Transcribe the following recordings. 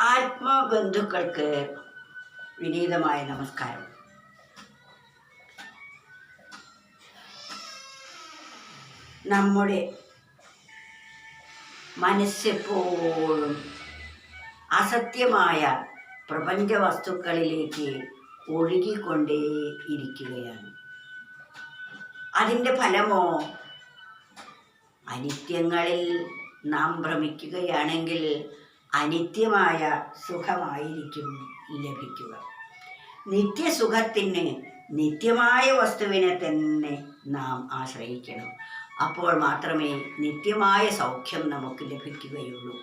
ആത്മബന്ധുക്കൾക്ക് വിനീതമായ നമസ്കാരം. നമ്മുടെ മനസ്സെപ്പോഴും അസത്യമായ പ്രപഞ്ച വസ്തുക്കളിലേക്ക് ഒഴുകിക്കൊണ്ടേ ഇരിക്കുകയാണ്. അതിന്റെ ഫലമോ അനിത്യങ്ങളിൽ നാം ഭ്രമിക്കുകയാണെങ്കിൽ അനിത്യമായ സുഖമായിരിക്കും ലഭിക്കുക. നിത്യസുഖത്തിന് നിത്യമായ വസ്തുവിനെ തന്നെ നാം ആശ്രയിക്കണം. അപ്പോൾ മാത്രമേ നിത്യമായ സൗഖ്യം നമുക്ക് ലഭിക്കുകയുള്ളൂ.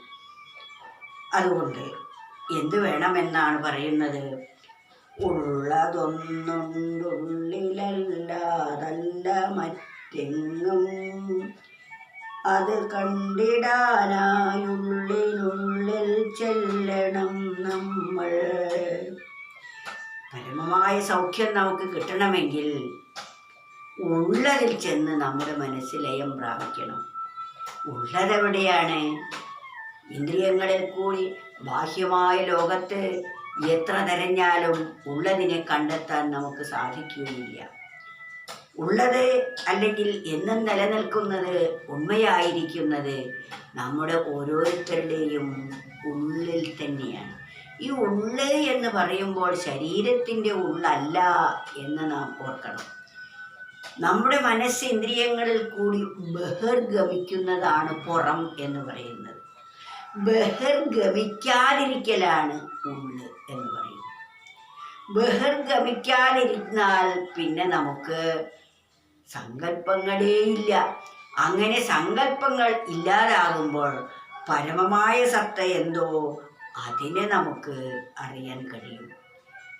അതുകൊണ്ട് എന്തു വേണമെന്നാണ് പറയുന്നത്? ഉള്ളതൊന്നുണ്ടുള്ളിലല്ലാതല്ല മറ്റെങ്ങും അത് കണ്ടിടാനായുള്ളിനുള്ളിൽ ചെല്ലണം നമ്മൾ. പരമമായ സൗഖ്യം നമുക്ക് കിട്ടണമെങ്കിൽ ഉള്ളതിൽ ചെന്ന് നമ്മുടെ മനസ്സ് ലയം പ്രാപിക്കണം. ഉള്ളതെവിടെയാണ്? ഇന്ദ്രിയങ്ങളിൽ കൂടി ബാഹ്യമായ ലോകത്ത് എത്ര തിരഞ്ഞാലും ഉള്ളതിനെ കണ്ടെത്താൻ നമുക്ക് സാധിക്കുകയില്ല. ഉള്ളത് അല്ലെങ്കിൽ എന്നും നിലനിൽക്കുന്നത് ഉണ്മയായിരിക്കുന്നത് നമ്മുടെ ഓരോരുത്തരുടെയും ഉള്ളിൽ തന്നെയാണ്. ഈ ഉള്ള് എന്ന് പറയുമ്പോൾ ശരീരത്തിന്റെ ഉള്ളല്ല എന്ന് നാം ഓർക്കണം. നമ്മുടെ മനസ്സ് ഇന്ദ്രിയങ്ങളിൽ കൂടി ബഹിർഗമിക്കുന്നതാണ് പുറം എന്ന് പറയുന്നത്. ബഹിർഗമിക്കാതിരിക്കലാണ് ഉള്ള് എന്ന് പറയുന്നത്. ബഹിർഗമിക്കാതിരുന്നാൽ പിന്നെ നമുക്ക് സങ്കല്പങ്ങളേ ഇല്ല അങ്ങനെ സങ്കല്പങ്ങൾ ഇല്ലാതാകുമ്പോൾ പരമമായ സത്ത എന്തോ അതിനെ നമുക്ക് അറിയാൻ കഴിയും.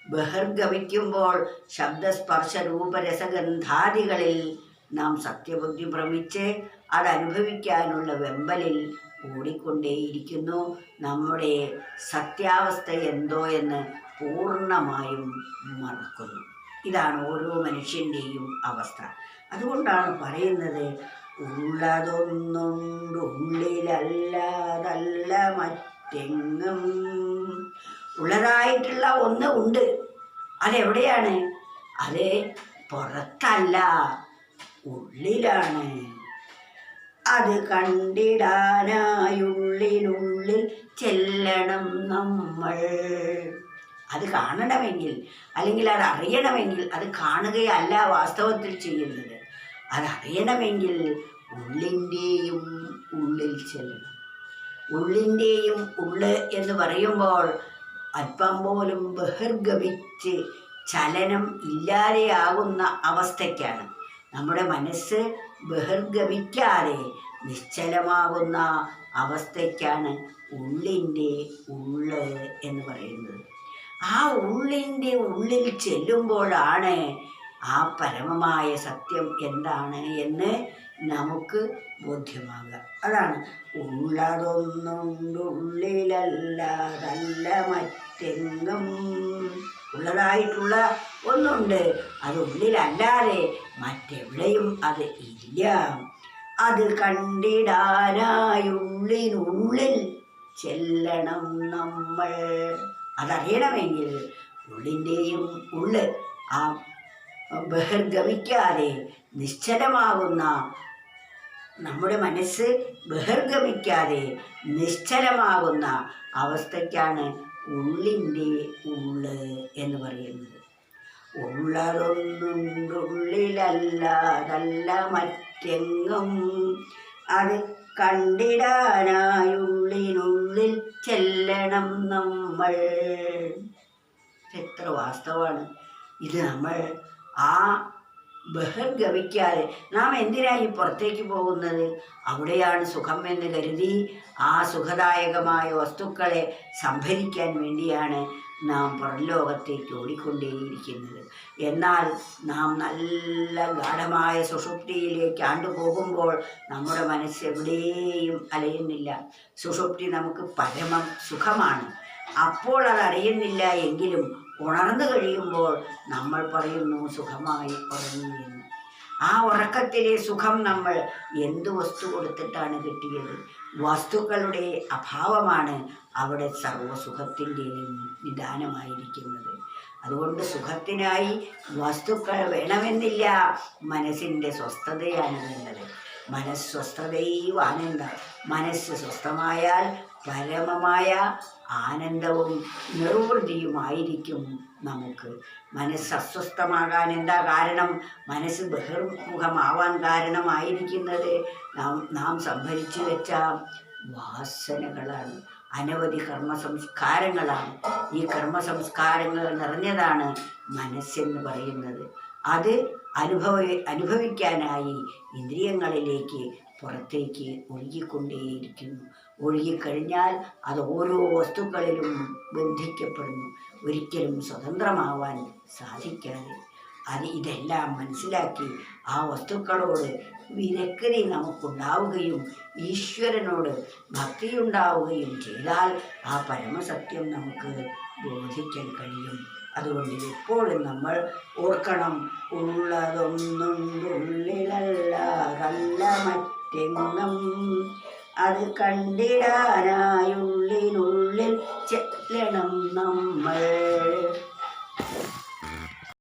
ബഹിർഗമിക്കുമ്പോൾ ശബ്ദസ്പർശ രൂപരസഗന്ധാദികളിൽ നാം സത്യബുദ്ധി ഭ്രമിച്ച് അതനുഭവിക്കാനുള്ള വെമ്പലിൽ ഓടിക്കൊണ്ടേയിരിക്കുന്നു. നമ്മുടെ സത്യാവസ്ഥ എന്തോ എന്ന് പൂർണമായും മറക്കുന്നു. ഇതാണ് ഓരോ മനുഷ്യന്റെയും അവസ്ഥ. അതുകൊണ്ടാണ് പറയുന്നത് ഉള്ളതൊന്നുണ്ട് ഉള്ളിലല്ലാതല്ല മറ്റെങ്ങും ഉള്ളതായിട്ടുള്ള ഒന്ന് ഉണ്ട്. അതെവിടെയാണ്? അത് പുറത്തല്ല ഉള്ളിലാണ്. അത് കണ്ടിടാനായുള്ളിനുള്ളിൽ ചെല്ലണം നമ്മൾ. അത് കാണണമെങ്കിൽ അല്ലെങ്കിൽ അത് അറിയണമെങ്കിൽ അത് കാണുകയല്ല വാസ്തവത്തിൽ ചെയ്യുന്നത്. അതറിയണമെങ്കിൽ ഉള്ളിന്റെയും ഉള്ളിൽ ചെല്ലണം. ഉള്ളിന്റെയും ഉള്ള് എന്ന് പറയുമ്പോൾ അല്പം പോലും ബഹിർഗമിച്ച് ചലനം ഇല്ലാതെയാകുന്ന അവസ്ഥയ്ക്കാണ്. നമ്മുടെ മനസ്സ് ബഹിർഗമിക്കാതെ നിശ്ചലമാകുന്ന അവസ്ഥയ്ക്കാണ് ഉള്ളിന്റെ ഉള്ള് എന്ന് പറയുന്നത്. ആ ഉള്ളിന്റെ ഉള്ളിൽ ചെല്ലുമ്പോഴാണ് ആ പരമമായ സത്യം എന്താണ് എന്ന് നമുക്ക് ബോധ്യമാകുക അതാണ്. ഉള്ളതൊന്നുണ്ടുള്ളിലല്ലാതല്ല മറ്റെങ്ങും ഉള്ളതായിട്ടുള്ള ഒന്നുണ്ട്. അത് ഉള്ളിലല്ലാതെ മറ്റെവിടെയും അത് ഇല്ല. അത് കണ്ടിടാനായുള്ളിനുള്ളിൽ ചെല്ലണം നമ്മൾ. അതറിയണമെങ്കിൽ ഉള്ളിന്റെയും ഉള്ള് ആ ബഹിർഗമിക്കാതെ നിശ്ചലമാകുന്ന നമ്മുടെ മനസ്സ് ബഹിർഗമിക്കാതെ നിശ്ചലമാകുന്ന അവസ്ഥയ്ക്കാണ് ഉള്ളിന്റെ ഉള്ള് എന്ന് പറയുന്നത്. ഉള്ളതൊന്നുണ്ടുള്ളിലല്ലാതല്ല മറ്റെങ്ങും അത് കണ്ടിടാനായുള്ളിനുള്ളിൽ ചെല്ലണം നമ്മൾ. എത്ര വാസ്തവമാണ് ഇത് നമ്മൾ ആ ബഹിർഗമിക്കാതെ നാം എന്തിനായി പുറത്തേക്ക് പോകുന്നത്? അവിടെയാണ് സുഖം എന്ന് കരുതി ആ സുഖദായകമായ വസ്തുക്കളെ സംഭരിക്കാൻ വേണ്ടിയാണ് നാം പുറംലോകത്തേക്ക് ഓടിക്കൊണ്ടേയിരിക്കുന്നത്. എന്നാൽ നാം നല്ല ഗാഠമായ സുഷുപ്തിയിലേക്ക് ആണ്ടുപോകുമ്പോൾ നമ്മുടെ മനസ്സ് എവിടെയും അലയുന്നില്ല. സുഷുപ്തി നമുക്ക് പരമം സുഖമാണ്. അപ്പോൾ അത് അറിയുന്നില്ല എങ്കിലും ഉണർന്നു കഴിയുമ്പോൾ നമ്മൾ പറയുന്നു സുഖമായി ഉറങ്ങി എന്ന് ആ ഉറക്കത്തിലെ സുഖം നമ്മൾ എന്ത് വസ്തു കൊടുത്തിട്ടാണ് കിട്ടിയത്? വസ്തുക്കളുടെ അഭാവമാണ് അവിടെ സർവസുഖത്തിന്റെ നിദാനമായിരിക്കുന്നത്. അതുകൊണ്ട് സുഖത്തിനായി വസ്തുക്കൾ വേണമെന്നില്ല. മനസ്സിന്റെ സ്വസ്ഥതയാണ് വേണ്ടത്. മനസ്വസ്ഥതയും ആനന്ദം. മനസ്സ് സ്വസ്ഥമായാൽ പരമമായ ആനന്ദവും നിർവൃതിയുമായിരിക്കും നമുക്ക്. മനസ്സ് അസ്വസ്ഥമാകാൻ എന്താ കാരണം? മനസ്സ് ബഹിർമുഖമാവാൻ കാരണമായിരിക്കുന്നത് നാം നാം സംഭരിച്ചു വെച്ച വാസനകളാണ്. അനവധി കർമ്മ സംസ്കാരങ്ങളാണ് ഈ കർമ്മ സംസ്കാരങ്ങൾ നിറഞ്ഞതാണ് മനസ്സെന്ന് പറയുന്നത്. അത് അനുഭവ അനുഭവിക്കാനായി ഇന്ദ്രിയങ്ങളിലേക്ക് പുറത്തേക്ക് ഒഴുകിക്കൊണ്ടേയിരിക്കുന്നു. ഒഴുകിക്കഴിഞ്ഞാൽ അത് ഓരോ വസ്തുക്കളിലും ബന്ധിക്കപ്പെടുന്നു. ഒരിക്കലും സ്വതന്ത്രമാവാൻ സാധിക്കാതെ. അത് ഇതെല്ലാം മനസ്സിലാക്കി ആ വസ്തുക്കളോട് വിരക്കരി നമുക്കുണ്ടാവുകയും ഈശ്വരനോട് ഭക്തിയുണ്ടാവുകയും ചെയ്താൽ ആ പരമസത്യം നമുക്ക് ബോധിക്കാൻ കഴിയും. അതുകൊണ്ട് എപ്പോഴും നമ്മൾ ഓർക്കണം ഉള്ളതൊന്നുണ്ടുള്ളിലല്ല കല്ല മറ്റെങ്ങും അത് കണ്ടിടാനായുള്ളിനുള്ളിൽ ചെല്ലണം നമ്മൾ.